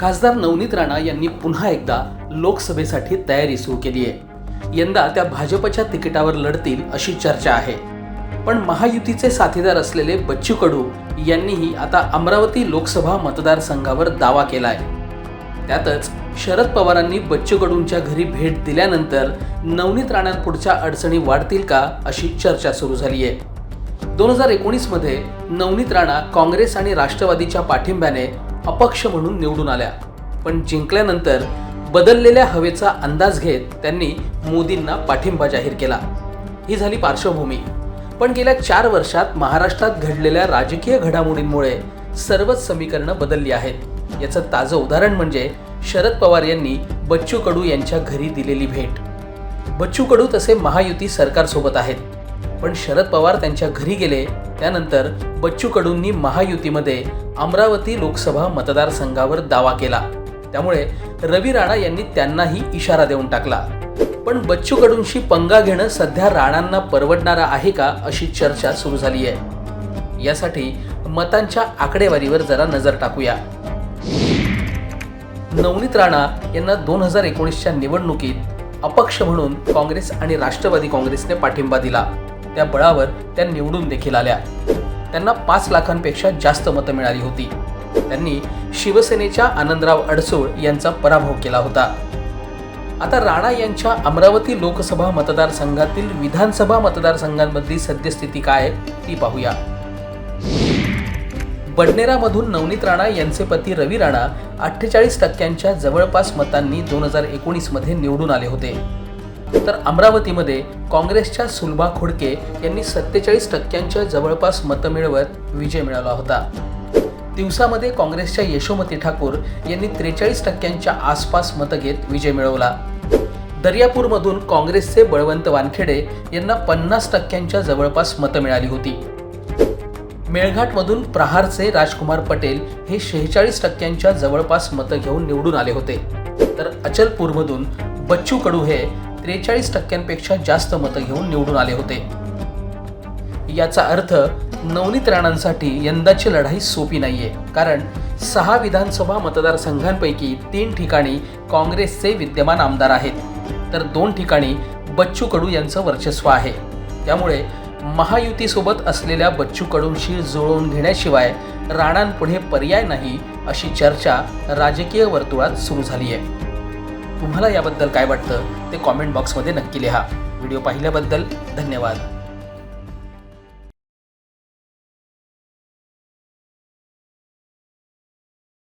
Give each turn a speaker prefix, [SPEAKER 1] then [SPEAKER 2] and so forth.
[SPEAKER 1] खासदार नवनीत राणा यांनी पुन्हा एकदा लोकसभेसाठी तयारी सुरू केली आहे. यंदा त्या भाजपच्या तिकिटावर लढतील अशी चर्चा आहे. पण महायुतीचे साथीदार असलेले बच्चू कडू यांनीही आता अमरावती लोकसभा मतदारसंघावर दावा केला आहे त्यातच शरद पवारांनी बच्चू कडूंच्या घरी भेट दिल्यानंतर नवनीत राणांपुढच्या अडचणी वाढतील का अशी चर्चा सुरू झाली आहे. दोन हजार एकोणीसमध्ये नवनीत राणा काँग्रेस आणि राष्ट्रवादीच्या पाठिंब्याने अपक्ष म्हणून निवडून आल्या. पण जिंकल्यानंतर बदललेल्या हवेचा अंदाज घेत त्यांनी मोदींना पाठिंबा जाहीर केला. ही झाली पार्श्वभूमी. पण गेल्या चार वर्षात महाराष्ट्रात घडलेल्या राजकीय घडामोडींमुळे सर्वच समीकरणं बदलली आहेत. याचं ताजं उदाहरण म्हणजे शरद पवार यांनी बच्चू कडू यांच्या घरी दिलेली भेट. बच्चू कडू तसे महायुती सरकारसोबत आहेत. पण शरद पवार त्यांच्या घरी गेले. त्यानंतर बच्चू कडूंनी महायुतीमध्ये अमरावती लोकसभा मतदारसंघावर दावा केला. त्यामुळे रवी राणा यांनी त्यांनाही इशारा देऊन टाकला. पण बच्चू कडूंशी पंगा घेणं सध्या राणांना परवडणारा आहे का अशी चर्चा सुरू झाली आहे यासाठी मतांच्या आकडेवारीवर जरा नजर टाकूया. नवनीत राणा यांना दोन हजार एकोणीसच्या निवडणुकीत अपक्ष म्हणून काँग्रेस आणि राष्ट्रवादी काँग्रेसने पाठिंबा दिला. त्या बळावर त्या निवडून देखील आल्या. त्यांना पाच लाखांपेक्षा जास्त मतं मिळाली होती. त्यांनी शिवसेनेच्या आनंदराव अडसूळ यांचा पराभव केला होता. आता राणा यांच्या अमरावती लोकसभा मतदारसंघातील विधानसभा मतदारसंघांमधली सद्यस्थिती काय ती पाहूया. बडनेरामधून नवनीत राणा यांचे पती रवी राणा अठ्ठेचाळीस टक्क्यांच्या जवळपास मतांनी दोन हजार एकोणीसमध्ये निवडून आले होते. तर अमरावतीमध्ये काँग्रेसच्या सुलभा खोडके यांनी सत्तेचाळीस टक्क्यांच्या जवळपास मतं मिळवत विजय मिळवला होता. दिवसामध्ये काँग्रेसच्या यशोमती ठाकूर यांनी त्रेचाळीस टक्क्यांच्या आसपास मतं घेत विजय मिळवला. दर्यापूरमधून काँग्रेसचे बळवंत वानखेडे यांना पन्नास टक्क्यांच्या जवळपास मतं मिळाली होती. मेळघाटमधून प्रहारचे राजकुमार पटेल हे शेहेचाळीस टक्क्यांच्या जवळपास मतं घेऊन निवडून आले होते. तर अचलपूरमधून बच्चू कडू हे त्रेचाळीस टक्क्यांपेक्षा जास्त मतं घेऊन निवडून आले होते. याचा अर्थ नवनीत राणांसाठी यंदाची लढाई सोपी नाहीये कारण सहा विधानसभा मतदारसंघांपैकी तीन ठिकाणी काँग्रेसचे विद्यमान आमदार आहेत. तर दोन ठिकाणी बच्चू कडू यांचं वर्चस्व आहे. त्यामुळे महायुतीसोबत असलेल्या बच्चू कडूंशी जुळवून घेण्याशिवाय राणांपुढे पर्याय नाही अशी चर्चा राजकीय वर्तुळात सुरू झाली आहे तुम्हाला याबद्दल काय वाटतं ते कॉमेंट बॉक्समध्ये नक्की लिहा. व्हिडिओ पाहिल्याबद्दल धन्यवाद.